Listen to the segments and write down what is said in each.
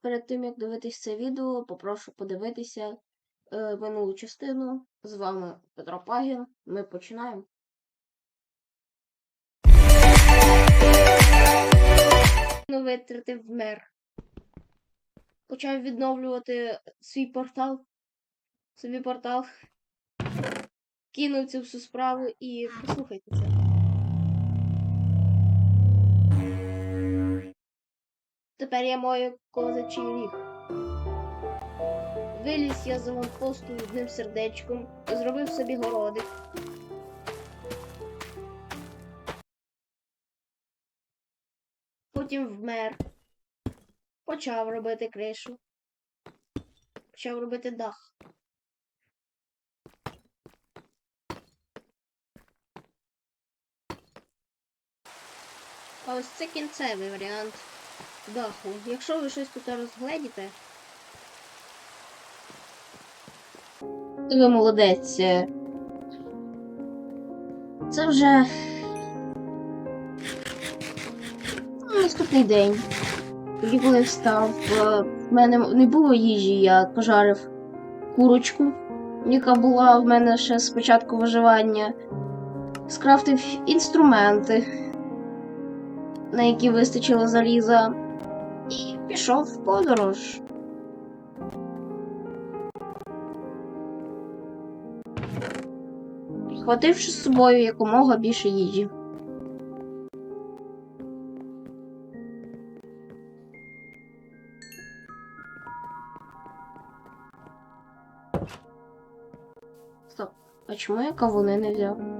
перед тим як дивитись це відео, попрошу подивитися е, минулу частину. З вами Петро Пагін. Ми починаємо. Витратив мер. Почав відновлювати свій портал. Собі портал. Кинув цю всю справу і послухайте це. Тепер я маю козачий ріг. Виліз я з аванпосту одним сердечком, зробив собі городик. Потім вмер. Почав робити кришу. Почав робити дах. А ось це кінцевий варіант даху. Якщо ви щось тут розгледіте, ви молодець. Це вже наступний день. Тоді, коли встав, е, в мене не було їжі, я пожарив курочку, яка була в мене ще з початку виживання. Скрафтив інструменти, на які вистачило заліза, пішов в подорож. Хвативши з собою якомога більше їжі. Стоп, а чому я кавуни не взяв?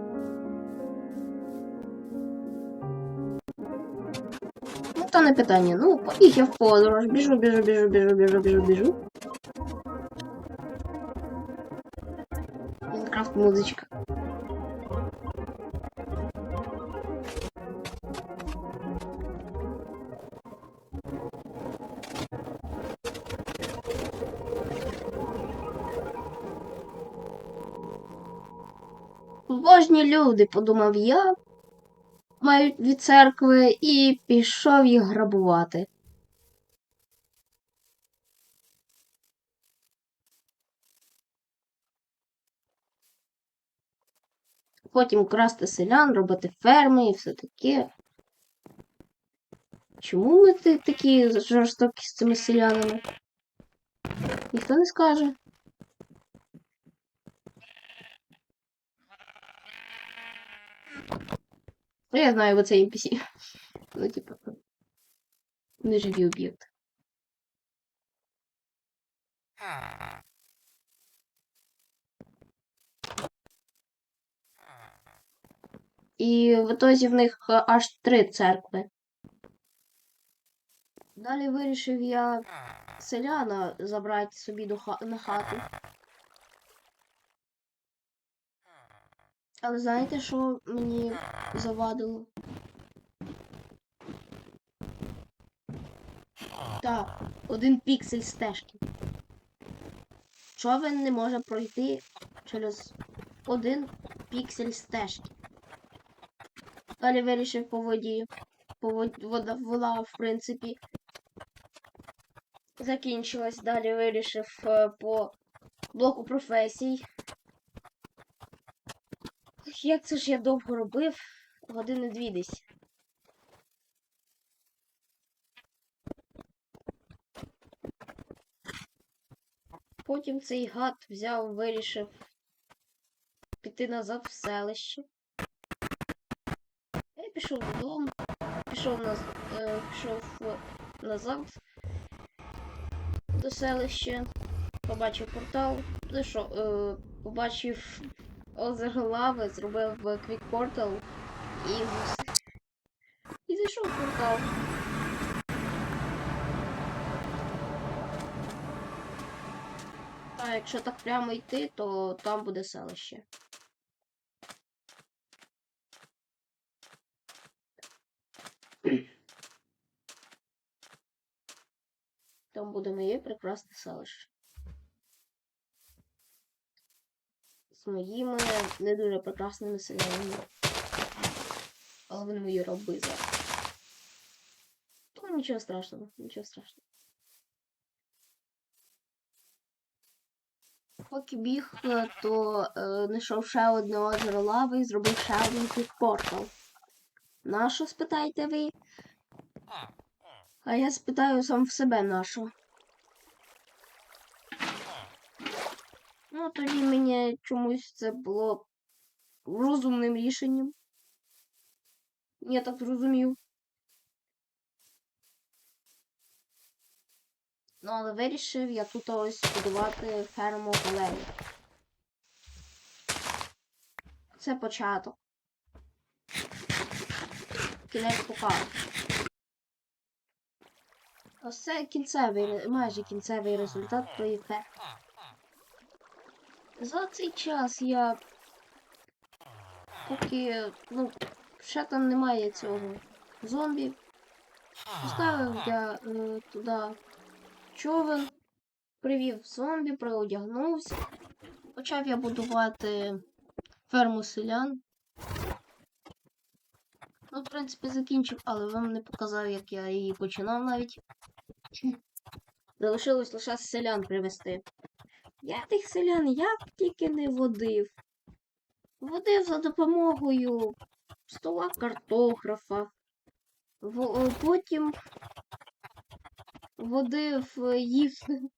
То не питання. Ну, поїхав я в подорож. Біжу, біжу, біжу, біжу, біжу, біжу, біжу. Майнкрафт музичка. Божні люди, подумав я, мають від церкви і пішов їх грабувати. Потім красти селян, робити ферми і все таке. Чому ми такі жорстокі з цими селянами? Ніхто не скаже. Ну, я знаю, бо це NPC. Ну, типа, неживі об'єкти. І в ітозі в них е, аж три церкви. Далі вирішив я селяна забрати собі до ха на хату. Але знаєте, що мені завадило? Так, один піксель стежки. Човен не може пройти через один піксель стежки. Далі вирішив по воді. По вод- вода, вода, в принципі, закінчилась. Далі вирішив е, по блоку професій. Як це ж я довго робив? Години дві десь. Потім цей гад взяв, вирішив піти назад в селище. Я пішов додому, пішов наз... е, пішов назад до селища, побачив портал, зайшов, е, побачив озеро зробив е, квік портал і і зайшов в портал. А якщо так прямо йти, то там буде селище. Там буде моє прекрасне селище. з моїми не дуже прекрасними селянами. Але вони мої роби зараз. Ну, нічого страшного, нічого страшного. Поки біг, е, то е, знайшов ще одне озеро лави і зробив ще один портал. Нащо спитаєте ви? А я спитаю сам в себе нашу. Ну, тоді мені чомусь це було розумним рішенням. Я так зрозумів. Ну, але вирішив я тут ось будувати ферму Валерії. Це початок. Кінець покажу. Ось це кінцевий, майже кінцевий результат тої ферми. За цей час я поки, ну, ще там немає цього зомбі. Поставив я е, туди човен, привів зомбі, приодягнувся. Почав я будувати ферму селян. Ну, в принципі, закінчив, але вам не показав, як я її починав навіть. Залишилось лише селян привезти. Я тих селян як тільки не водив. Водив за допомогою стола картографа. Е, потім водив е, їх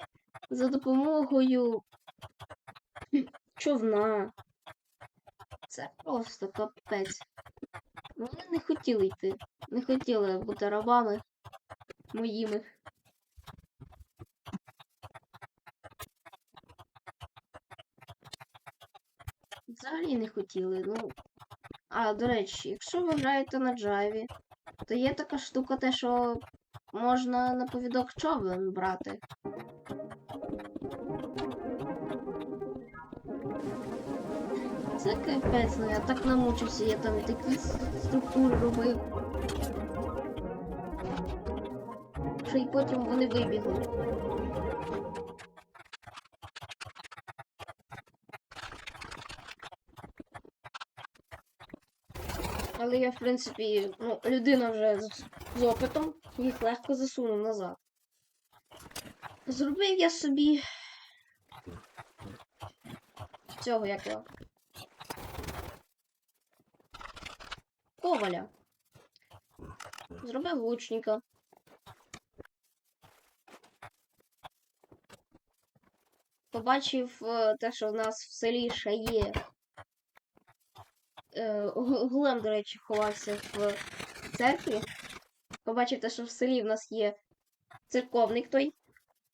за допомогою човна. Це просто капець. Вони не хотіли йти. Не хотіли бути рабами моїми. Взагалі не хотіли. Ну. А, до речі, якщо ви граєте на джаві, то є така штука, те, що можна на повідок човен брати. Це капець, ну я так намучився, я там такі структури робив. Що й потім вони вибігли. Але я, в принципі, ну, людина вже з, з опитом, їх легко засунув назад. Зробив я собі цього як його. Коваля. Зробив лучника. Побачив е, те, що в нас в селі ще є. Е, Г- Глем, до речі, ховався в церкві. Побачив те, що в селі в нас є церковник той,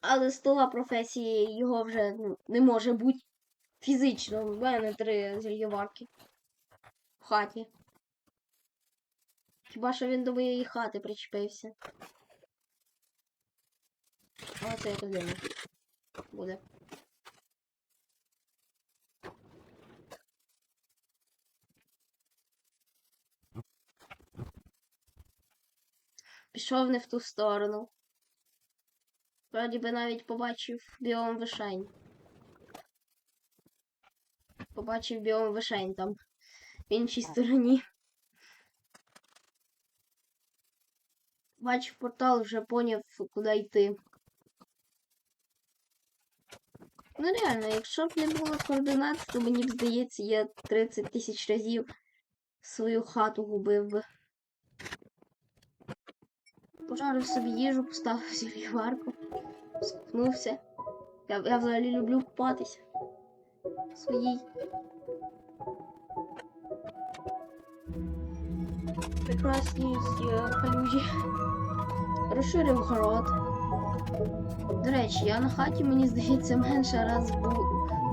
але стола професії його вже ну, не може бути фізично. У мене три зельєварки в хаті. Хіба що він до моєї хати причепився. Але це якось дивно буде. Пішов не в ту сторону. Вроді би навіть побачив біом вишень. Побачив біом вишень там в іншій стороні. Бачив портал, вже поняв, куди йти. Ну реально, якщо б не було координат, то мені б здається, я 30 тисяч разів свою хату губив би. Пожарив собі їжу, поставив зіліварку, спнувся. Я, я взагалі люблю купатися своїй прекрасній е, калюжі. Розширив город. До речі, я на хаті, мені здається, менше раз бу-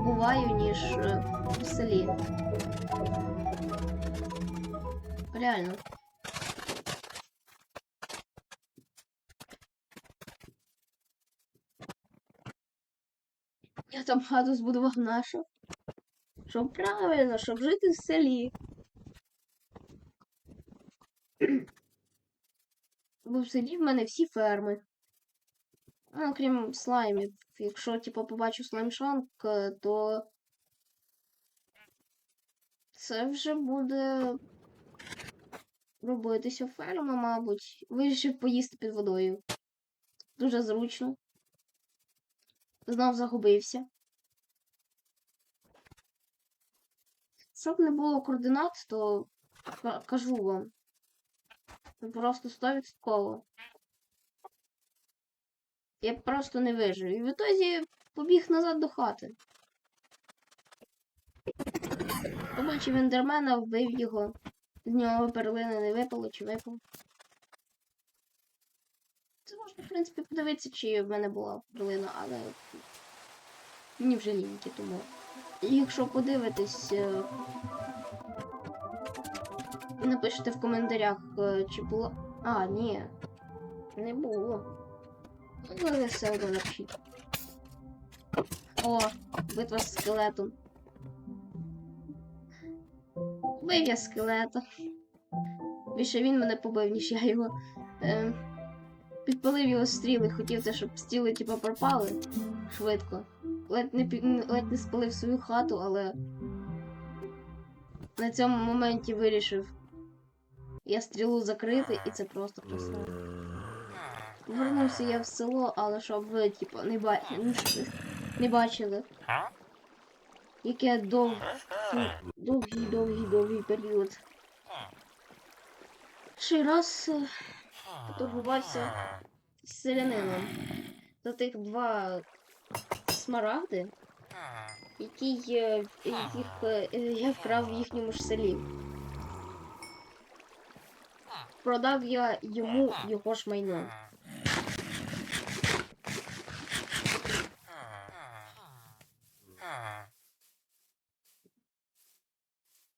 буваю, ніж е, в селі. Реально. Там хату збудував нашу. Щоб правильно, щоб жити в селі. Бо в селі в мене всі ферми. Ну, крім слаймів. Якщо, типу, побачу слаймшанк, е, то це вже буде робитися ферма, мабуть. Вирішив поїсти під водою. Дуже зручно. Знов загубився. Щоб не було координат, то кажу вам. Просто 100%. Я просто не вижив. І в ітозі побіг назад до хати. Побачив ендермена, вбив його. З нього перлини не випало чи випало. Це можна, в принципі, подивитися, чи в мене була перлина, але мені вже ліньки, тому. Якщо подивитесь, е, напишите в коментарях, е, чи було. А, ні. Не було. Ну, ви все одно напишіть. О, битва з скелетом. Бив я скелета. Більше він мене побив, ніж я його. Е, підпалив його стріли, хотів це, щоб стріли типу, пропали швидко. Ледь не, ледь не спалив свою хату, але на цьому моменті вирішив я стрілу закрити, і це просто красиво. Вернувся я в село, але щоб ви, типу, не, ба... не бачили, яке дов... довгий, довгий, довгий період. Ще раз поторгувався з селянином за тих два смарагди, які їх, е, я вкрав в їхньому ж селі. Продав я йому його ж майно.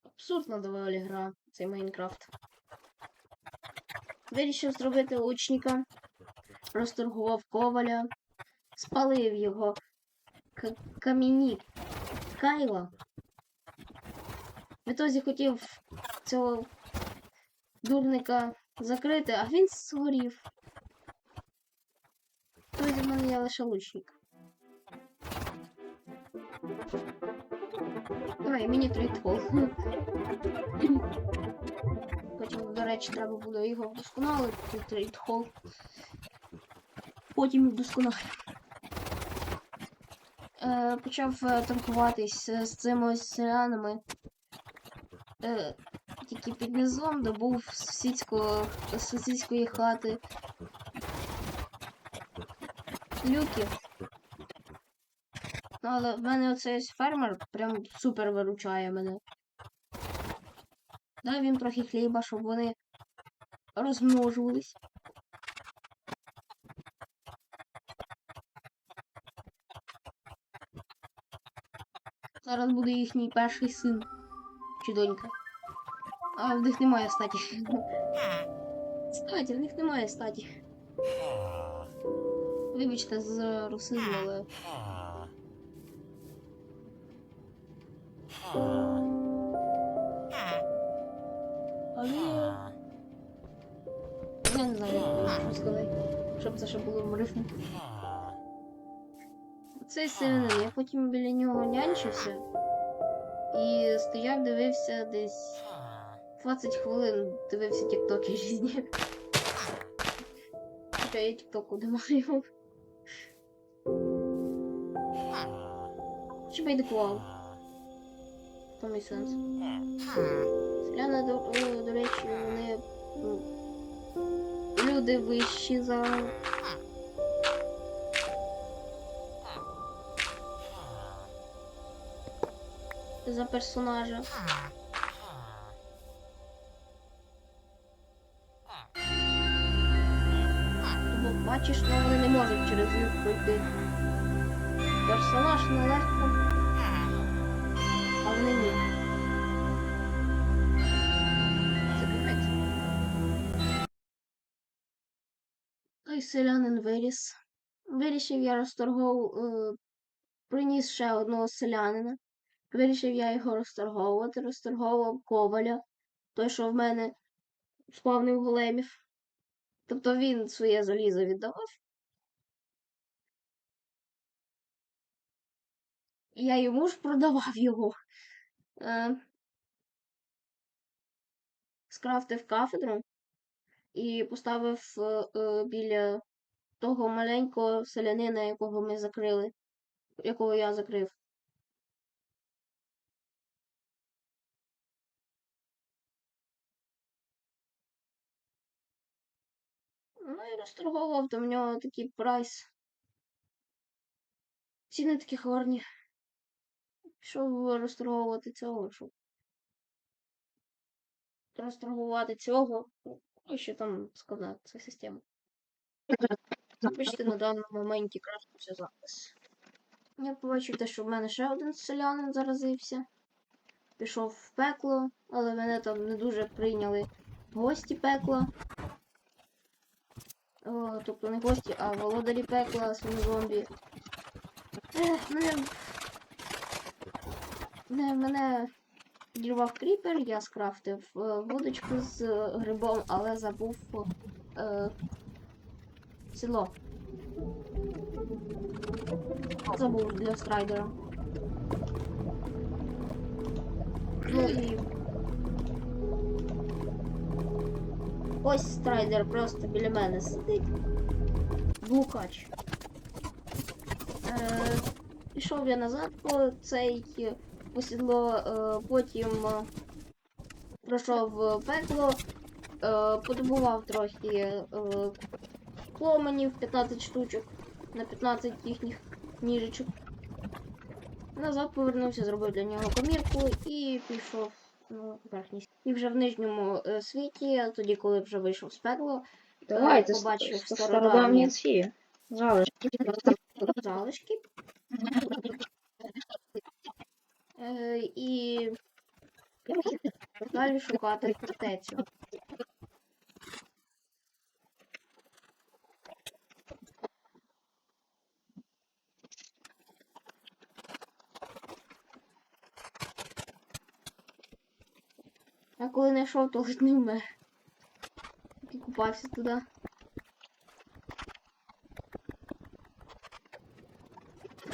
Абсурдна доволі гра, цей Майнкрафт. Вирішив зробити лучника, розторгував коваля, спалив його камінні Кайла. В ітозі хотів цього дурника закрити, а він згорів. В ітозі в мене є лише лучник. Давай, мені трейдхол. Потім, до речі, треба буде його вдосконалити, трейдхол. Потім вдосконалю. Е, почав е, торгуватись е, з цими селянами. Е, тільки під низом добув з сусідської хати. Люки. Ну, але в мене оцей фермер прям супер виручає мене. Дай їм трохи хліба, щоб вони розмножувались. Зараз буде їхній перший син чи донька. А в них немає статі. Статі, в них немає статі. Вибачте за русизм, але. Але. Я не знаю, вам. Щоб це ще було в рифму. Цей селянин, я потім біля нього нянчився і стояв, дивився десь 20 хвилин, дивився тіктоки різні. Хоча я тіктоку не маю. Чи байдикував? В тому і сенс. Селяни, до, до речі, вони ну, люди вищі за. За персонажа. Бо бачиш, ну вони не можуть через них пройти. Персонаж нелегко. А вони ні. Той селянин виріс. Вирішив я розторгов... е, приніс ще одного селянина. Вирішив я його розторговувати, розторговував коваля, той, що в мене спавнив големів. Тобто він своє залізо віддавав. Я йому ж продавав його. Е, скрафтив кафедру і поставив е, біля того маленького селянина, якого ми закрили, якого я закрив. Ну і розторговував, до нього такий прайс. Ціни такі гарні. Пішов розторговувати цього, щоб розторгувати цього. Ну, що там сказати, це система. Бачите, на даному моменті крашився запис. Я побачив те, що в мене ще один селянин заразився. Пішов в пекло, але мене там не дуже прийняли гості пекла. О, тобто не гості, а володарі пекла, свинозомбі. Ех, мене. Не, мене підірвав кріпер, я скрафтив е, вудочку з е, грибом, але забув е, село. Забув для страйдера. Ну і. Ось страйдер просто біля мене сидить. Блукач. Е, пішов я назад по цей посідло, е, потім е, пройшов е, пекло, е, подобував трохи е, пломенів 15 штучок на 15 їхніх ніжечок. Назад повернувся, зробив для нього комірку і пішов на верхній. І вже в нижньому е, світі, тоді, коли вже вийшов з пекла, Давайте побачив ст- ст- стародавні. стародавні ці залишки. залишки. Е, і далі шукати фортецю. А коли не йшов, то ледь не вмер. Тільки купався туди.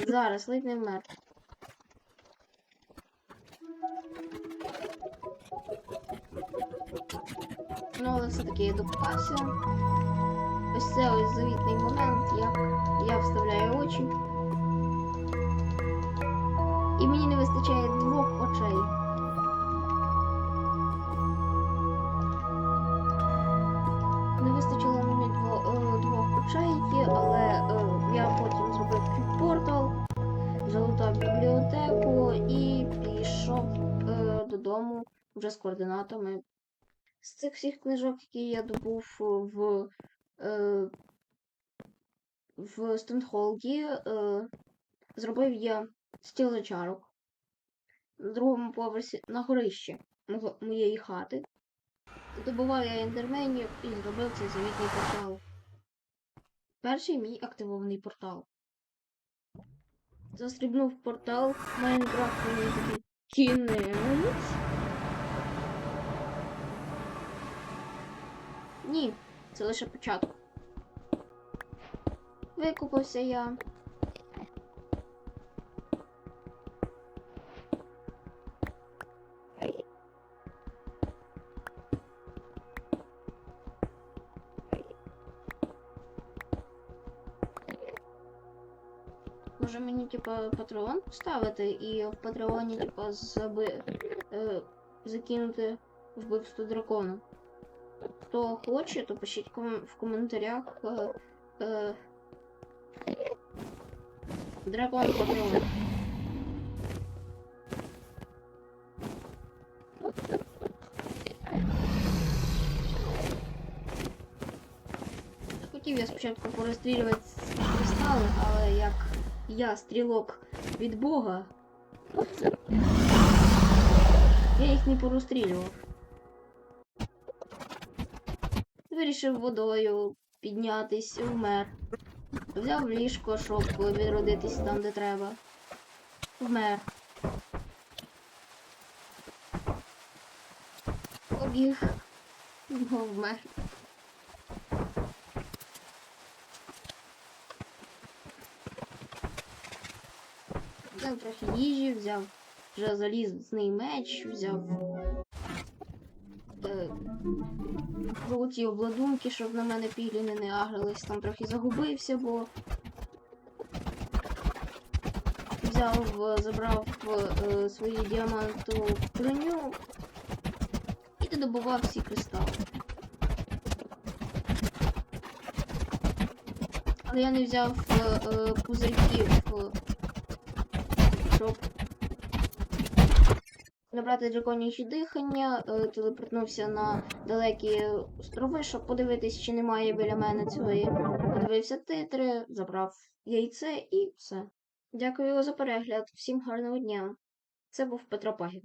Зараз ледь не вмер. Але все-таки я докупався. Ось це ось завітний момент, як я вставляю очі. І мені не вистачає двох очей. Не вистачило мені е, двох очей, але е, я потім зробив портал, залутав бібліотеку і пішов е, додому вже з координатами. З цих всіх книжок, які я добув в, е, в Стонхолді, е, зробив я стіл зачарок на другому поверсі на горищі моєї хати. Добував я ендерменів і зробив цей завітний портал. Перший мій активований портал. Застрибнув портал, Майнкрафт мені такий кінець. Ні, це лише початок. Викупався я. Може мені, типа, патреон поставити і в патреоні, типа, заби... е, закинути вбивство дракона. Хто хоче, то пишіть в коментарях. Е, е, дракон патреон. Хотів я спочатку порозстрілювати кристали, але як я стрілок від Бога, я їх не порозстрілював. Вирішив водою піднятись, вмер. Взяв ліжко, щоб відродитись там, де треба. Вмер. Побіг. Вмер. Взяв трохи їжі, взяв вже залізний меч, взяв е, золоті обладунки, щоб на мене пігліни не агрились. Там трохи загубився, бо взяв, е, забрав е, свою діамантову броню і додобував всі кристали. Але я не взяв е, е, пузирьків, е, щоб набрати драконячі дихання, е, телепортнувся на далекі острови, щоб подивитись, чи немає біля мене цієї. Подивився титри, забрав яйце і все. Дякую за перегляд. Всім гарного дня. Це був Петро Пагін.